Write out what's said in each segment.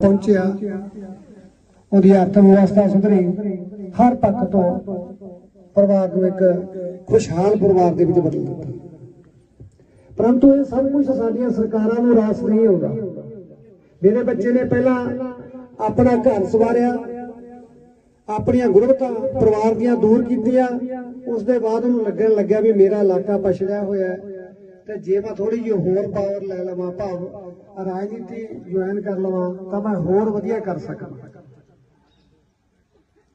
ਪਹੁੰਚਿਆ। ਉਹਦੀ ਅਰਥ ਵਿਵਸਥਾ ਸੁਧਰੀ। ਹਰ ਪੱਖ ਤੋਂ ਪਰਿਵਾਰ ਨੂੰ ਇੱਕ ਖੁਸ਼ਹਾਲ ਪਰਿਵਾਰ ਦੇ ਵਿੱਚ ਬਦਲ ਦਿੱਤਾ। ਪਰੰਤੂ ਇਹ ਸਭ ਕੁਝ ਸਾਡੀਆਂ ਸਰਕਾਰਾਂ ਨੂੰ ਰਾਸ ਨਹੀਂ ਆਉਂਦਾ। ਮੇਰੇ ਬੱਚੇ ਨੇ ਪਹਿਲਾਂ ਆਪਣਾ ਘਰ ਸਵਾਰਿਆ, ਆਪਣੀਆਂ ਗੁਰਬਤਾਂ ਪਰਿਵਾਰ ਦੀਆਂ ਦੂਰ ਕੀਤੀਆਂ। ਉਸ ਦੇ ਬਾਅਦ ਉਹਨੂੰ ਲੱਗਣ ਲੱਗਿਆ ਵੀ ਮੇਰਾ ਇਲਾਕਾ ਪਛੜਿਆ ਹੋਇਆ ਹੈ। ਤੇ ਜੇ ਮੈਂ ਥੋੜੀ ਜਿਹੀ ਹੋਰ ਪਾਵਰ ਲੈ ਲਵਾਂ, ਭਾਵ ਰਾਜਨੀਤੀ ਜੁਆਇਨ ਕਰ ਲਵਾਂ, ਤਾਂ ਮੈਂ ਹੋਰ ਵਧੀਆ ਕਰ ਸਕਾਂ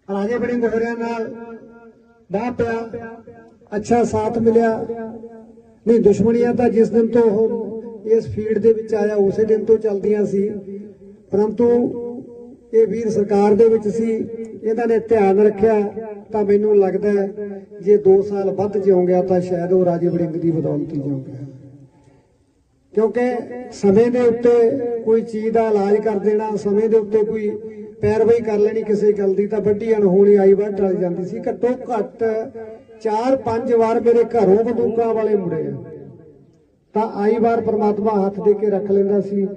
ਰਾਜੇ ਬੜੇ ਗੁਜ਼ਰਿਆਂ ਨਾਲ ਦਾ ਪਿਆ, ਅੱਛਾ ਸਾਥ ਮਿਲਿਆ। ਨਹੀਂ, ਦੁਸ਼ਮਣੀਆਂ ਤਾਂ ਜਿਸ ਦਿਨ ਤੋਂ ਉਹ ਇਸ ਫੀਲਡ ਦੇ ਵਿੱਚ ਆਇਆ, ਉਸੇ ਦਿਨ ਤੋਂ ਚੱਲਦੀਆਂ ਸੀ। ਪਰੰਤੂ ਇਹ ਵੀਰ ਸਰਕਾਰ ਦੇ ਵਿੱਚ ਸੀ, ਇਹਨਾਂ ਨੇ ਧਿਆਨ ਰੱਖਿਆ, ਤਾਂ ਮੈਨੂੰ ਲੱਗਦਾ ਜੇ 2 ਸਾਲ ਵੱਧ ਜਿਉਂ ਗਿਆ ਤਾਂ ਸ਼ਾਇਦ ਉਹ ਰਾਜੇ ਵੜਿੰਗ ਦੀ ਬਦੌਲਤ ਹੀ ਜਿਉਂ ਗਿਆ ਕਿਉਂਕਿ ਸਮੇਂ ਦੇ ਉੱਤੇ ਕੋਈ ਚੀਜ਼ ਦਾ ਇਲਾਜ ਕਰ ਦੇਣਾ, ਸਮੇਂ ਦੇ ਉੱਤੇ ਕੋਈ ਪੈਰਵਾਈ ਕਰ ਲੈਣੀ ਕਿਸੇ ਗੱਲ ਦੀ, ਤਾਂ ਵੱਡੀ ਅਣਹੋਣੀ ਆਈ ਵਾਰ ਟਲ ਜਾਂਦੀ ਸੀ। ਘੱਟੋ ਘੱਟ 4-5 ਵਾਰ ਮੇਰੇ ਘਰੋਂ ਬੰਦੂਕਾਂ ਵਾਲੇ ਮੁੜੇ ਆ। ਤਾਂ ਆਈ ਵਾਰ ਪ੍ਰਮਾਤਮਾ ਹੱਥ ਦੇ ਕੇ ਰੱਖ ਲੈਂਦਾ ਸੀ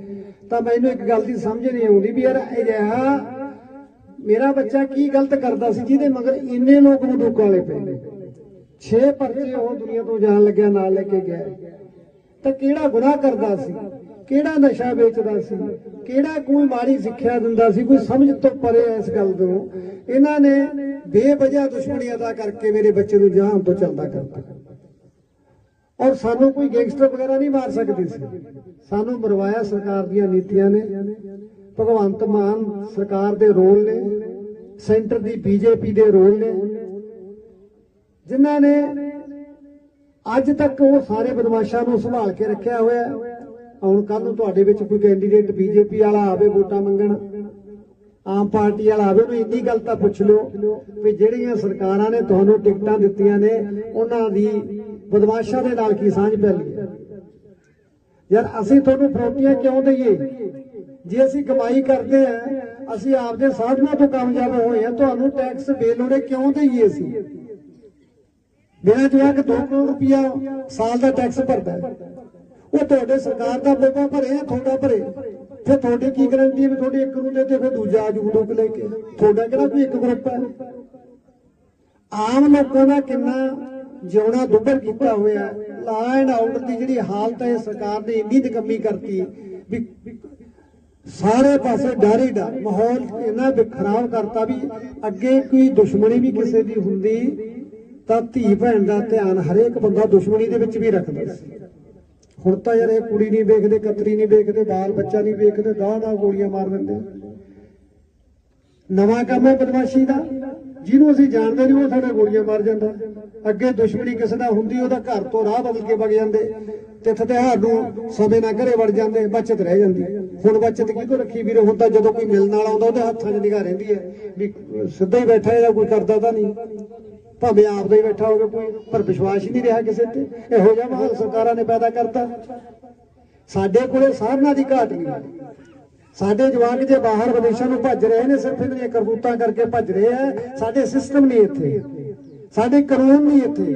ਤਾਂ ਮੈਨੂੰ ਇੱਕ ਗੱਲ ਦੀ ਸਮਝ ਨਹੀਂ ਆਉਂਦੀ ਵੀ ਯਾਰ ਅਜਿਹਾ ਮੇਰਾ ਬੱਚਾ ਕੀ ਗਲਤ ਕਰਦਾ ਸੀ ਜਿਹਦੇ ਮਗਰ ਇੰਨੇ ਲੋਕ ਬੰਦੂਕਾਂ ਵਾਲੇ ਪਏ ਨੇ। 6 ਪਰਚੇ ਉਹ ਦੁਨੀਆ ਤੋਂ ਜਾਣ ਲੱਗਿਆ, ਨਾਲ ਲੈ ਕੇ ਗਿਆ। ਤਾਂ ਕਿਹੜਾ ਗੁਨਾਹ ਕਰਦਾ ਸੀ? ਕਿਹੜਾ ਨਸ਼ਾ ਵੇਚਦਾ ਸੀ? ਕਿਹੜਾ ਕੋਈ ਮਾੜੀ ਸਿੱਖਿਆ ਦਿੰਦਾ ਸੀ? ਕੋਈ ਸਮਝ ਤੋਂ ਪਰੇ ਇਸ ਗੱਲ ਤੋਂ। ਇਹਨਾਂ ਨੇ ਬੇਵਜ੍ਹਾ ਦੁਸ਼ਮਣੀ ਅਦਾ ਕਰਕੇ ਮੇਰੇ ਬੱਚੇ ਨੂੰ ਜਹਾਨ ਤੋਂ ਚੱਲਦਾ ਕਰਤਾ। ਔਰ ਸਾਨੂੰ ਕੋਈ ਗੈਂਗਸਟਰ ਵਗੈਰਾ ਨਹੀਂ ਮਾਰ ਸਕਦੀ ਸੀ। ਸਾਨੂੰ ਮਰਵਾਇਆ ਸਰਕਾਰ ਦੀਆਂ ਨੀਤੀਆਂ ਨੇ। ਭਗਵੰਤ ਮਾਨ ਸਰਕਾਰ ਦੇ ਰੋਲ ਨੇ, ਸੈਂਟਰ ਦੀ ਬੀਜੇਪੀ ਦੇ ਰੋਲ ਨੇ। ਜਿਨ੍ਹਾਂ ਨੇ ਅੱਜ ਤੱਕ ਉਹ ਸਾਰੇ ਬਦਮਾਸ਼ਾਂ ਨੂੰ ਸੰਭਾਲ ਕੇ ਰੱਖਿਆ ਹੋਇਆ ਹੁਣ ਕੱਲ ਨੂੰ ਤੁਹਾਡੇ ਵਿੱਚ ਕੋਈ ਕੈਂਡੀਡੇਟ ਬੀਜੇਪੀ ਵਾਲਾ ਆਵੇ, ਵੋਟਾਂ ਮੰਗਣ, ਆਮ ਪਾਰਟੀ ਵਾਲਾ ਆਵੇ, ਉਹਨੂੰ ਇੰਨੀ ਗੱਲ ਤਾਂ ਪੁੱਛ ਲਿਓ ਵੀ ਜਿਹੜੀਆਂ ਸਰਕਾਰਾਂ ਨੇ ਤੁਹਾਨੂੰ ਟਿਕਟਾਂ ਦਿੱਤੀਆਂ ਨੇ, ਉਹਨਾਂ ਦੀ ਬਦਮਾਸ਼ਾਂ ਦੇ ਨਾਲ ਕੀ ਸਾਂਝ ਪੈ ਹੈ? ਯਾਰ ਅਸੀਂ ਤੁਹਾਨੂੰ ਫਰੋਟੀਆਂ ਕਿਉਂ ਦਈਏ? ਜੇ ਅਸੀਂ ਕਮਾਈ ਕਰਦੇ ਆ, ਅਸੀਂ ਆਪਦੇ ਸਾਧਨਾਂ ਤੋਂ ਕਾਮਯਾਬ ਹੋਏ ਆ, ਤੁਹਾਨੂੰ ਟੈਕਸ ਬੇਲੋੜੇ ਕਿਉਂ ਦਈਏ ਅਸੀਂ? ਮੇਰਾ ਜਵਾਕ 2 ਕਰੋੜ ਰੁਪਇਆ ਸਾਲ ਦਾ ਟੈਕਸ ਭਰਦਾ ਉਹ ਤੁਹਾਡੇ ਸਰਕਾਰ ਦਾ ਬੋਬਾ ਭਰੇ ਆ, ਤੁਹਾਡਾ ਭਰੇ। ਫਿਰ ਤੁਹਾਡੀ ਕੀ ਗਰੰਟੀ ਹੈ ਵੀ ਤੁਹਾਡੇ ਇੱਕ ਨੂੰ ਦੇ ਤੇ ਫਿਰ ਦੂਜਾ ਆ ਲੋਕ ਲੈ ਕੇ? ਤੁਹਾਡਾ ਕਿਹੜਾ ਕੋਈ ਇੱਕ ਗਰੁੱਪ ਹੈ? ਆਮ ਲੋਕਾਂ ਦਾ ਕਿੰਨਾ ਜਿਉਣਾ ਦੁੱਭਰ ਕੀਤਾ ਹੋਇਆ ਲਾ ਐਂਡ ਆਰਡਰ ਦੀ ਜਿਹੜੀ ਹਾਲਤ ਹੈ, ਸਰਕਾਰ ਨੇ ਇੰਨੀ ਨਿਕੰਮੀ ਕਰਤੀ ਵੀ ਸਾਰੇ ਪਾਸੇ ਡਰ ਹੀ ਡਰ, ਮਾਹੌਲ ਇਹਨਾਂ ਵੀ ਖਰਾਬ ਕਰਤਾ ਵੀ ਅੱਗੇ ਕੋਈ ਦੁਸ਼ਮਣੀ ਵੀ ਕਿਸੇ ਦੀ ਹੁੰਦੀ, ਤਾਂ ਧੀ ਭੈਣ ਦਾ ਧਿਆਨ ਹਰੇਕ ਬੰਦਾ ਦੁਸ਼ਮਣੀ ਦੇ ਵਿੱਚ ਵੀ ਰੱਖਦਾ ਸੀ। ਹੁਣ ਤਾਂ ਯਾਰ ਇਹ ਕੁੜੀ ਨਹੀਂ ਵੇਖਦੇ, ਕਤਰੀ ਨਹੀਂ ਵੇਖਦੇ, ਬਾਲ ਬੱਚਾ ਨਹੀਂ ਵੇਖਦੇ ਗਾਹ ਨਾਲ ਗੋਲੀਆਂ ਮਾਰ ਦਿੰਦੇ। ਨਵਾਂ ਕੰਮ ਹੈ ਬਦਮਾਸ਼ੀ ਦਾ। ਜਿਹਨੂੰ ਅਸੀਂ ਜਾਣਦੇ ਨਹੀਂ, ਉਹ ਸਾਡੇ ਗੋਲੀਆਂ ਮਾਰ ਜਾਂਦਾ। ਅੱਗੇ ਦੁਸ਼ਮਣੀ ਕਿਸੇ ਦਾ ਹੁੰਦੀ, ਉਹਦਾ ਘਰ ਤੋਂ ਰਾਹ ਬਦਲ ਕੇ ਵਗ ਜਾਂਦੇ। ਤੇ ਫਤਿਹਾਰ ਨੂੰ ਸਮੇਂ ਨਾਲ ਘਰੇ ਵੜ ਜਾਂਦੇ, ਬਚਤ ਰਹਿ ਜਾਂਦੀ। ਹੁਣ ਬਚਤ ਕਿਹਦੋਂ ਰੱਖੀ ਵੀਰੇ? ਹੁਣ ਤਾਂ ਜਦੋਂ ਕੋਈ ਮਿਲਣ ਵਾਲਾ ਆਉਂਦਾ, ਉਹਦੇ ਹੱਥਾਂ 'ਚ ਨਿਗਾਹ ਰਹਿੰਦੀ ਹੈ ਵੀ ਸਿੱਧਾ ਹੀ ਬੈਠਾ ਇਹਦਾ ਕੋਈ ਕਰਦਾ ਤਾਂ ਨਹੀਂ। ਭਾਵੇਂ ਆਪ ਦਾ ਹੀ ਬੈਠਾ ਹੋਵੇ ਕੋਈ, ਪਰ ਵਿਸ਼ਵਾਸ ਹੀ ਨਹੀਂ ਰਿਹਾ ਕਿਸੇ ਤੇ। ਇਹੋ ਜਿਹਾ ਮਾਹੌਲ ਸਰਕਾਰਾਂ ਨੇ ਪੈਦਾ ਕਰਤਾ। ਸਾਡੇ ਕੋਲੇ ਸਾਧਨਾਂ ਦੀ ਘਾਟ ਨਹੀਂ। ਸਾਡੇ ਜਵਾਨ ਜੇ ਬਾਹਰ ਵਿਦੇਸ਼ਾਂ ਨੂੰ ਭੱਜ ਰਹੇ ਨੇ, ਸਿਰਫ ਇਹਨਾਂ ਦੀਆਂ ਕਰਤੂਤਾਂ ਕਰਕੇ ਭੱਜ ਰਹੇ ਆ, ਸਾਡੇ ਸਿਸਟਮ ਨਹੀਂ ਇੱਥੇ। ਸਾਡੇ ਕਾਨੂੰਨ ਨਹੀਂ ਇੱਥੇ।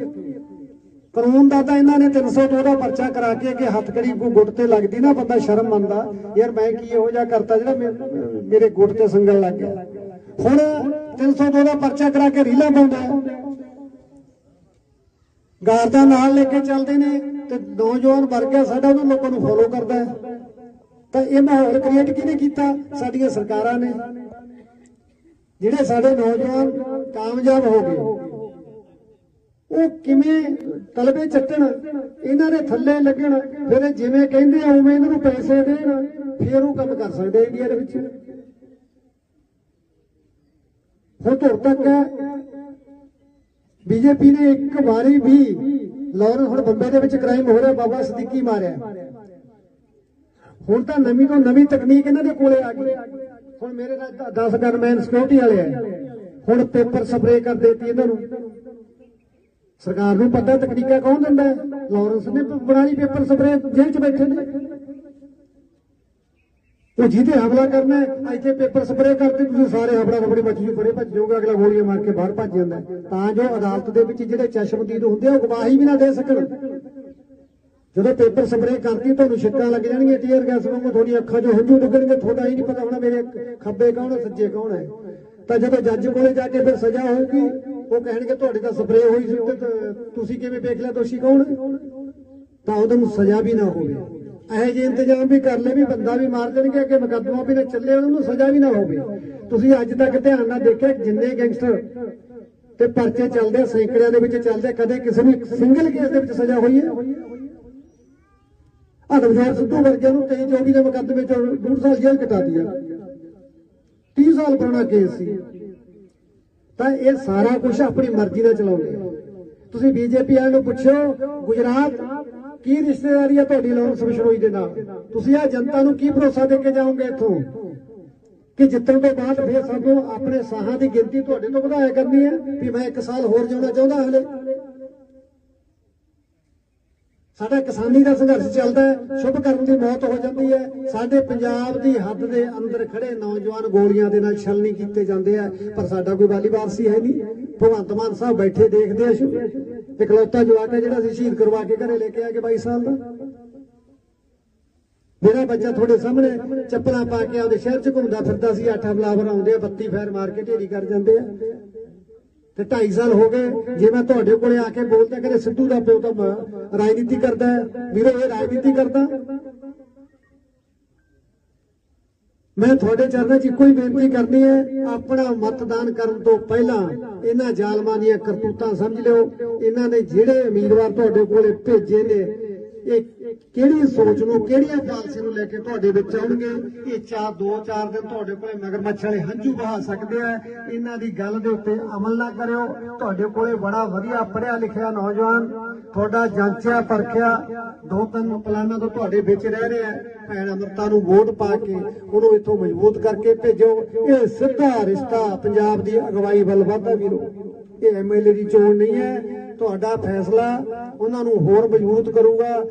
ਕਾਨੂੰਨ ਦਾ ਤਾਂ ਇਹਨਾਂ ਨੇ 302 ਦਾ ਪਰਚਾ ਕਰਾ ਕੇ ਕਿ ਹੱਥ ਕੜੀ ਗੁੱਟ ਤੇ ਲੱਗਦੀ ਨਾ, ਬੰਦਾ ਸ਼ਰਮ ਮੰਨਦਾ, ਯਾਰ ਮੈਂ ਕੀ ਇਹੋ ਜਿਹਾ ਕਰਤਾ ਜਿਹੜਾ ਮੇ- ਮੇਰੇ ਗੁੱਟ ਤੇ ਸੰਗਲ ਲੱਗ ਗਿਆ। ਹੁਣ 302 ਦਾ ਪਰਚਾ ਕਰਾ ਕੇ ਰੀਲਾ ਪਾਉਂਦਾ ਹੈ। ਗਾਰਦਾ ਨਾਲ ਲੈ ਕੇ ਚੱਲਦੇ ਨੇ ਤੇ ਨੌਜਵਾਨ ਵਰਗ ਹੈ ਸਾਡਾ ਉਹਨਾਂ ਲੋਕਾਂ ਨੂੰ ਫੋਲੋ ਕਰਦਾ ਹੈ। ਤਾਂ ਇਹ ਮਾਹੌਲ ਕ੍ਰੀਏਟ ਕਿਹਨੇ ਕੀਤਾ? ਸਾਡੀਆਂ ਸਰਕਾਰਾਂ ਨੇ। ਜਿਹੜੇ ਸਾਡੇ ਨੌਜਵਾਨ ਕਾਮਯਾਬ ਹੋ ਗਏ, ਉਹ ਕਿਵੇਂ ਤਲਬੇ ਚੱਟਣ, ਇਹਨਾਂ ਦੇ ਥੱਲੇ ਲੱਗਣ, ਫਿਰ ਜਿਵੇਂ ਕਹਿੰਦੇ ਆ, ਉਵੇਂ ਇਹਨਾਂ ਨੂੰ ਪੈਸੇ ਦੇਣ, ਫਿਰ ਉਹ ਕੰਮ ਕਰ ਸਕਦੇ ਇੰਡੀਆ ਦੇ ਵਿੱਚ। ਹੁਣ ਧੁਰ ਤੱਕ ਬੀਜੇਪੀ ਨੇ ਇੱਕ ਵਾਰੀ ਵੀ ਲਾਹੌਰ ਹੁਣ ਬੰਬੇ ਦੇ ਵਿੱਚ ਕ੍ਰਾਈਮ ਹੋ ਰਿਹਾ, ਬਾਬਾ ਸਦੀਕੀ ਮਾਰਿਆ। ਹੁਣ ਤਾਂ ਨਵੀਂ ਤੋਂ ਨਵੀਂ ਤਕਨੀਕ ਇਹਨਾਂ ਦੇ ਕੋਲੇ ਆ ਗਈ। ਹੁਣ ਮੇਰੇ ਨਾਲ 10 ਗਨਮੈਨ ਸਿਕਿਉਰਿਟੀ ਵਾਲੇ ਆ। ਹੁਣ ਪੇਪਰ ਸਪਰੇਅ ਕਰ ਦਿੱਤੀ ਇਹਨਾਂ ਨੂੰ। ਸਰਕਾਰ ਨੂੰ ਪਤਾ ਤਕਨੀਕਾਂ ਕੌਣ ਦਿੰਦਾ ਹੈ? ਲਾਰੈਂਸ ਨੇ ਬਣਾ ਲਈ ਪੇਪਰ ਸਪਰੇਅ ਜੇਲ੍ਹ 'ਚ ਬੈਠੇ ਨੇ। ਉਹ ਜਿਹਦੇ ਹਮਲਾ ਕਰਨਾ ਹੈ, ਇੱਥੇ ਪੇਪਰ ਸਪਰੇਅ ਕਰਦੇ ਤੁਸੀਂ ਸਾਰੇ ਹਮਲਾ ਰਬੜੀ ਮੱਚ ਜੂ ਪਰੇ ਭੱਜ ਜਾਓਗੇ ਅਗਲਾ ਗੋਲੀਆਂ ਮਾਰ ਕੇ ਬਾਹਰ ਭੱਜ ਜਾਂਦਾ ਤਾਂ ਜੋ ਅਦਾਲਤ ਦੇ ਵਿੱਚ ਜਿਹੜੇ ਚਸ਼ਮਦੀਦ ਹੁੰਦੇ ਆ ਉਹ ਗਵਾਹੀ ਵੀ ਨਾ ਦੇ ਸਕਣ। ਜਦੋਂ ਪੇਪਰ ਸਪਰੇਅ ਕਰਤੀ, ਤੁਹਾਨੂੰ ਛਿੱਕਾਂ ਲੱਗ ਜਾਣਗੀਆਂ ਟੀਅਰ ਗੈਸ ਵਾਂਗੂ ਤੁਹਾਡੀ ਅੱਖਾਂ 'ਚੋਂ ਹੰਝੂ ਡਿੱਗਣਗੇ ਤੁਹਾਡਾ ਹੀ ਨਹੀਂ ਪਤਾ ਹੋਣਾ ਮੇਰੇ ਖੱਬੇ ਕੌਣ ਹੈ ਸੱਜੇ ਕੌਣ ਹੈ ਤਾਂ ਜਦੋਂ ਜੱਜ ਕੋਲੇ ਜਾ ਕੇ ਫਿਰ ਸਜ਼ਾ ਹੋਊਗੀ, ਉਹ ਕਹਿਣਗੇ ਤੁਹਾਡੇ ਤਾਂ ਸਪਰੇਅ ਹੋਈ ਸੀ ਤੁਸੀਂ ਕਿਵੇਂ ਵੇਖ ਲਿਆ ਦੋਸ਼ੀ ਕੌਣ? ਤਾਂ ਉਹਦੇ ਨੂੰ ਸਜ਼ਾ ਵੀ ਨਾ ਹੋਵੇ। ਇਹੋ ਜਿਹੇ ਇੰਤਜ਼ਾਮ ਵੀ ਕਰ ਲੈ ਵੀ ਬੰਦਾ ਵੀ ਮਾਰ ਦੇਣਗੇ ਕਿ ਮੁਕੱਦਮਾ ਵੀ ਨਾ ਚੱਲੇ, ਉਹਨਾਂ ਨੂੰ ਸਜ਼ਾ ਵੀ ਨਾ ਹੋਵੇ। ਤੁਸੀਂ ਅੱਜ ਤੱਕ ਧਿਆਨ ਨਾਲ ਦੇਖਿਆ ਜਿੰਨੇ ਗੈਂਗਸਟਰ ਤੇ ਪਰਚੇ ਚੱਲਦੇ ਸੈਂਕੜਿਆਂ ਦੇ ਵਿੱਚ ਚੱਲਦੇ ਕਦੇ ਕਿਸੇ ਨੂੰ ਸਿੰਗਲ ਕੇਸ ਦੇ ਵਿੱਚ ਸਜ਼ਾ ਹੋਈ ਹੈ? ਅਦਮਜਾਰ ਸਿੱਧੂ ਵਰਗਿਆਂ ਨੂੰ 23 24 ਦੇ ਮੁਕੱਦਮੇ ਚ ਡੂਢ ਸਾਲ ਜੇਲ੍ਹ ਕਟਾ ਦਿਆ 30 ਸਾਲ ਪੁਰਾਣਾ ਕੇਸ ਸੀ। ਤਾਂ ਇਹ ਸਾਰਾ ਕੁਝ ਆਪਣੀ ਮਰਜ਼ੀ ਨਾਲ ਚਲਾਉਂਦੇ ਤੁਸੀਂ ਬੀਜੇਪੀ ਵਾਲਿਆਂ ਨੂੰ ਪੁੱਛੋ ਗੁਜਰਾਤ, ਕੀ ਰਿਸ਼ਤੇਦਾਰੀ ਹੈ ਤੁਹਾਡੀ ਲਾਰੈਂਸ ਬਿਸ਼ਨੋਈ ਦੇ ਨਾਲ? ਤੁਸੀਂ ਆ ਜਨਤਾ ਨੂੰ ਕੀ ਭਰੋਸਾ ਦੇ ਕੇ ਜਾਓਗੇ ਇੱਥੋਂ? ਕਿ ਜਿੱਤਣ ਤੋਂ ਬਾਅਦ ਫਿਰ ਸਾਨੂੰ ਆਪਣੇ ਸਾਹਾਂ ਦੀ ਗਿਣਤੀ ਤੁਹਾਡੇ ਤੋਂ ਵਧਾਇਆ ਕਰਨੀ ਹੈ, ਵੀ ਮੈਂ ਇੱਕ ਸਾਲ ਹੋਰ ਜਿਉਣਾ ਚਾਹੁੰਦਾ ਹਲੇ। ਸਾਡਾ ਕਿਸਾਨੀ ਦਾ ਸੰਘਰਸ਼ ਚੱਲਦਾ ਹੈ, ਸ਼ੁਭ ਕਰਨ ਦੀ ਮੌਤ ਹੋ ਜਾਂਦੀ ਹੈ। ਸਾਡੇ ਪੰਜਾਬ ਦੀ ਹੱਦ ਦੇ ਅੰਦਰ ਖੜੇ ਨੌਜਵਾਨ ਗੋਲੀਆਂ ਦੇ ਨਾਲ ਛਲਣੀ ਕੀਤੇ ਜਾਂਦੇ ਆ, ਪਰ ਸਾਡਾ ਕੋਈ ਵਾਲੀ ਵਾਰਸੀ ਹੈ ਨਹੀਂ। ਭਗਵੰਤ ਮਾਨ ਸਾਹਿਬ ਬੈਠੇ ਦੇਖਦੇ ਆ ਸ਼ੁ ਇਕਲੌਤਾ ਜਵਾਕ ਹੈ ਜਿਹੜਾ ਅਸੀਂ ਸ਼ਹੀਦ ਕਰਵਾ ਕੇ ਘਰੇ ਲੈ ਕੇ ਆ ਕੇ ਬਾਈ ਸਾਲ ਦਾ। ਮੇਰਾ ਬੱਚਾ ਤੁਹਾਡੇ ਸਾਹਮਣੇ ਚੱਪਲਾਂ ਪਾ ਕੇ ਆਉਂਦੇ ਸ਼ਹਿਰ 'ਚ ਘੁੰਮਦਾ ਫਿਰਦਾ ਸੀ ਅੱਠ ਹਮਲਾਵਰ ਆਉਂਦੇ ਆ 32 ਫੈਰ ਮਾਰ ਕੇ ਢੇਰੀ ਕਰ ਜਾਂਦੇ ਆ। ਤੇ 2.5 ਸਾਲ ਹੋ ਗਏ। ਜੇ ਮੈਂ ਤੁਹਾਡੇ ਕੋਲੇ ਆ ਕੇ ਬੋਲਦਾ ਕਿ ਸਿੱਧੂ ਦਾ ਪਿਓ ਤਾਂ ਰਾਜਨੀਤੀ ਕਰਦਾ ਹੈ। ਵੀਰੋ, ਇਹ ਰਾਜਨੀਤੀ ਕਰਦਾ। ਮੈਂ ਤੁਹਾਡੇ ਚਰਨਾਂ 'ਚ ਇੱਕੋ ਹੀ ਬੇਨਤੀ ਕਰਨੀ ਹੈ, ਆਪਣਾ ਮਤਦਾਨ ਕਰਨ ਤੋਂ ਪਹਿਲਾਂ ਇਹਨਾਂ ਜ਼ਾਲਮਾਂ ਦੀਆਂ ਕਰਤੂਤਾਂ ਸਮਝ ਲਿਓ। ਇਹਨਾਂ ਨੇ ਜਿਹੜੇ ਉਮੀਦਵਾਰ ਤੁਹਾਡੇ ਕੋਲੇ ਭੇਜੇ ਨੇ, ਇਹ ਕਿਹੜੀ ਸੋਚ ਨੂੰ, ਕਿਹੜੀਆਂ ਪਾਲਸੀ ਨੂੰ ਲੈ ਕੇ ਤੁਹਾਡੇ ਵਿੱਚ ਆਉਣਗੇ? ਇਹ ਚਾਰ ਦੋ ਚਾਰ ਦਿਨ ਤੁਹਾਡੇ ਕੋਲੇ ਮਗਰਮੱਛ ਵਾਲੇ ਹੰਝੂ ਬਹਾ ਸਕਦੇ ਆ। ਇਹਨਾਂ ਦੀ ਗੱਲ ਦੇ ਉੱਤੇ ਅਮਲ ਨਾ ਕਰਿਓ। ਤੁਹਾਡੇ ਕੋਲੇ ਬੜਾ ਵਧੀਆ ਪੜ੍ਹਿਆ ਲਿਖਿਆ ਨੌਜਵਾਨ, ਤੁਹਾਡਾ ਜਾਂਚਿਆ ਪਰਖਿਆ, ਦੋ ਤਿੰਨ ਪਲਾਨਾਂ ਤੋਂ ਤੁਹਾਡੇ ਵਿੱਚ ਰਹਿ ਰਿਹਾ ਭੈਣ ਅਮਰਤਾ ਨੂੰ ਵੋਟ ਪਾ ਕੇ ਉਹਨੂੰ ਇੱਥੋਂ ਮਜ਼ਬੂਤ ਕਰਕੇ ਭੇਜੋ। ਇਹ ਸਿੱਧਾ ਰਿਸ਼ਤਾ ਪੰਜਾਬ ਦੀ ਅਗਵਾਈ ਵੱਲ ਵਧਦਾ ਵੀਰੋ। ਇਹ ਐਮਐਲਏ ਦੀ ਚੋਣ ਨਹੀਂ ਹੈ। ਤੁਹਾਡਾ ਫੈਸਲਾ ਉਹਨਾਂ ਨੂੰ ਹੋਰ ਮਜ਼ਬੂਤ ਕਰੂਗਾ।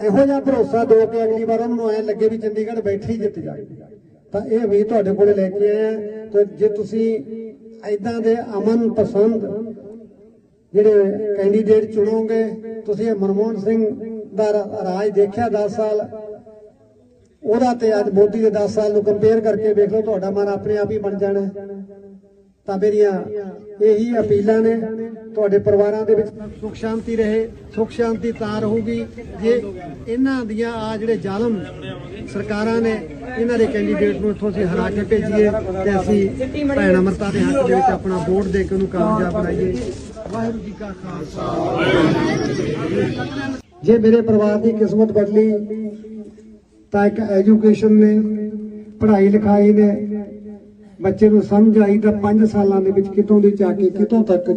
ਇਹੋ ਜਿਹਾ ਭਰੋਸਾ ਦਿਓ ਕਿ ਅਗਲੀ ਵਾਰ ਉਹਨਾਂ ਨੂੰ ਐ ਲੱਗੇ ਵੀ ਚੰਡੀਗੜ੍ਹ ਬੈਠੇ ਹੀ ਜਿੱਤ ਜਾਏ। ਤਾਂ ਇਹ ਉਮੀਦ ਤੁਹਾਡੇ ਕੋਲੇ ਲੈ ਕੇ ਆਏ ਆ। ਤੇ ਜੇ ਤੁਸੀਂ ਐਦਾਂ ਦੇ ਅਮਨ ਪਸੰਦ ਜਿਹੜੇ ਕੈਂਡੀਡੇਟ ਚੁਣੋਗੇ, ਤੁਸੀਂ ਮਨਮੋਹਨ ਸਿੰਘ ਦਾ ਰਾਜ ਦੇਖਿਆ 10 ਸਾਲ। ਉਹਦਾ ਤੇ ਅੱਜ ਮੋਦੀ ਦੇ 10 ਸਾਲ ਨੂੰ ਕੰਪੇਅਰ ਕਰਕੇ ਵੇਖ ਲਓ, ਤੁਹਾਡਾ ਮਨ ਆਪਣੇ ਆਪ ਹੀ ਬਣ ਜਾਣਾ। ਤਾਂ ਮੇਰੀਆਂ ਇਹੀ ਅਪੀਲਾਂ ਨੇ। ਤੁਹਾਡੇ ਪਰਿਵਾਰਾਂ ਦੇ ਵਿੱਚ ਸੁਖ ਸ਼ਾਂਤੀ ਰਹੇ, ਸੁਖ ਸ਼ਾਂਤੀ ਤਾਂ ਰਹੂਗੀ। ਜੇ ਇਹਨਾਂ ਦੀਆਂ ਆ ਜਿਹੜੇ ਜ਼ਾਲਮ ਸਰਕਾਰਾਂ ਨੇ, ਇਹਨਾਂ ਦੇ ਕੈਂਡੀਡੇਟ ਨੂੰ ਇੱਥੋਂ ਅਸੀਂ ਹਰਾ ਕੇ ਭੇਜੀਏ ਤੇ ਅਸੀਂ ਭੈਣ ਅਮਰਤਾ ਦੇ ਹੱਕ ਦੇ ਵਿੱਚ ਆਪਣਾ ਵੋਟ ਦੇ ਕੇ ਉਹਨੂੰ ਕਾਮਯਾਬ ਬਣਾਈਏ। ਵਾਹਿਗੁਰੂ ਜੀ ਕਾ ਖਾਲਸਾ। ਜੇ ਮੇਰੇ ਪਰਿਵਾਰ ਦੀ ਕਿਸਮਤ ਬਦਲੀ, ਤਾਂ ਇੱਕ ਐਜੂਕੇਸ਼ਨ ਨੇ, ਪੜ੍ਹਾਈ ਲਿਖਾਈ ਨੇ ਬੱਚੇ ਨੂੰ ਸਮਝ ਆਈ ਤਾਂ 5 ਸਾਲਾਂ ਦੇ ਵਿੱਚ ਕਿਤੋਂ ਦੀ ਜਾ ਕੇ ਕਿਤੋਂ ਤੱਕ